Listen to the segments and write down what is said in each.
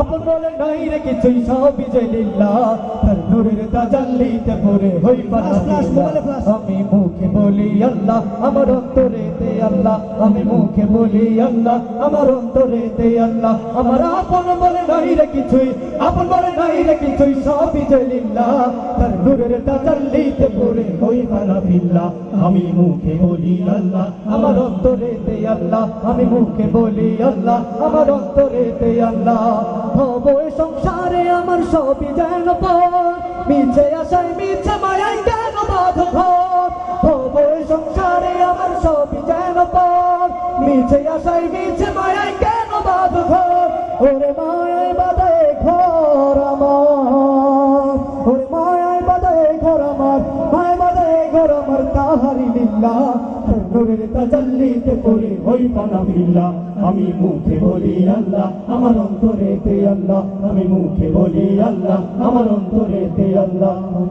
আপন বলে নাই রে কিছুই সবই যে লিল্লা তার নূরের তাজাল্লিতে পড়ে হই আমি মুখে বলি আল্লাহ আমার অন্তরে তে আল্লাহ। আমি মুখে বলি আল্লাহ আমার অন্তরে তে আল্লাহ। আমার আপন বলে নাই রে কিছুই আপন বলে নাই রে কিছুই সবই যে লিল্লা তার নূরের তাজাল্লিতে পড়ে হই পানা বিল্লা আমি মুখে বলি আল্লাহ আমার অন্তরে তে আল্লাহ। আমি মুখে বলি আল্লাহ আমার অন্তরে তে আল্লাহ। হব এ সংসারে আমার সবই যেন পর। মিছে আশায়, মিছে মায়াই কেন বাধ ঘর? হব এ সংসারে আমার সবই যেন পর। মিছে আশায়, মিছে মায়াই কেন বাধ ঘর? ওরে মায়াই আমি মুখে বলি আল্লাহ, আমার অন্তরে তে আল্লাহ, আমি মুখে বলি আল্লাহ, আমার অন্তরে তে আল্লাহ।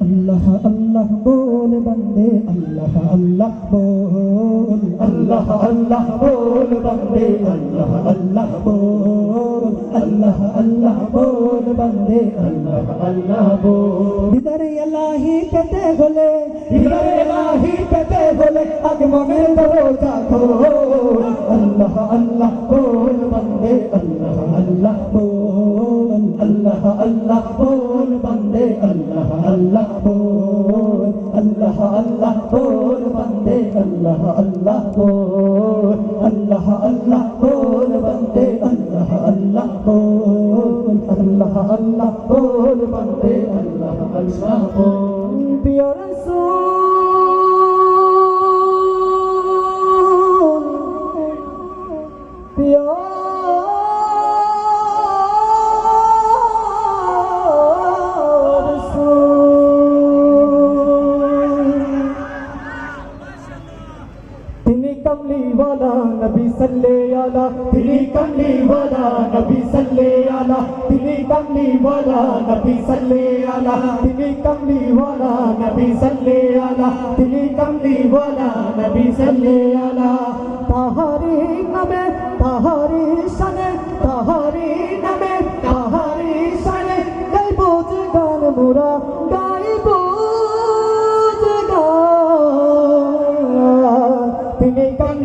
আল্লাহ আল্লাহ বল বন্দে, আল্লাহ আল্লাহ বল। আল্লাহ আল্লাহ বল বন্দে, আল্লাহ আল্লাহ বল। আল্লাহ আল্লাহ বল বন্দে, আল্লাহ আল্লাহ বল। ভিতরে এলাহি পেতে হলে اللہ اللہ بول بندے اللہ اللہ بول اللہ اللہ بول بندے اللہ اللہ بول اللہ اللہ بول بندے اللہ اللہ بول اللہ اللہ بول بندے اللہ اللہ بول اللہ اللہ بول بندے اللہ اللہ بول پیارا سو ली कंदी वाला नवी से आला तिली कबीवाला नवी साली कमली नवी से आला तिली कबली नवी साल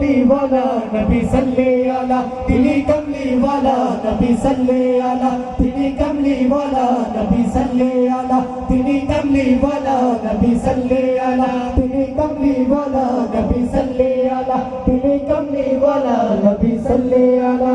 कमली वाला नबी सल्ले आला तिली कमली वाला नबी सल्ले आला तिली कमली वाला नबी सल्ले आला तिली कमली वाला नबी सल्ले आला तिली कमली वाला नबी सल्ले आला तिली कमली वाला नबी सल्ले आला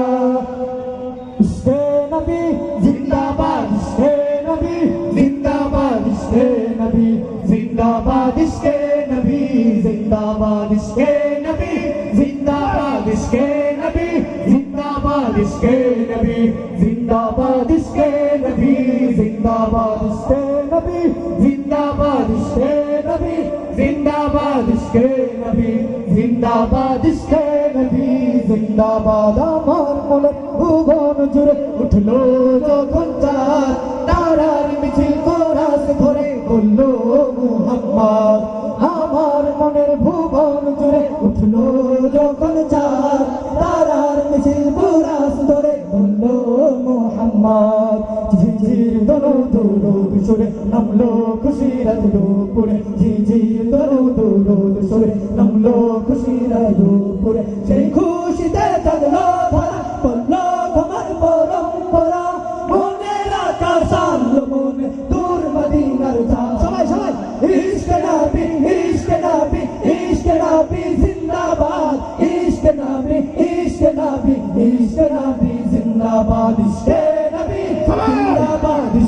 জিন্দাবাদ ইসকে নবী, জিন্দাবাদ ইসকে নবী, জিন্দাবাদ ইসকে নবী, জিন্দাবাদ ইসকে নবী, জিন্দাবাদ ইসকে নবী, জিন্দাবাদ আমার মনে ভুবন জুড়ে উঠল যখন চার তারার সুরে নামলো খুশিরাত দুপুরে। ঝিঝির দরু দরু সুরে নামলো খুশিরাত দুপুরে। সেই খুশিতে চাঁদলো ধরা পড়ল তোমার পরম্পরা। মনের আকাশ আনলো মনে, দূর মদিনার ঝা সবাই সবাই, ইশকে নাবি ইশকে নাবি ইশকে নাবি, জিন্দাবাদ। ইশকে নাবি ইশকে নাবি ইশকে নাবি, জিন্দাবাদ। ইশকে নবী, জিন্দাবাদ।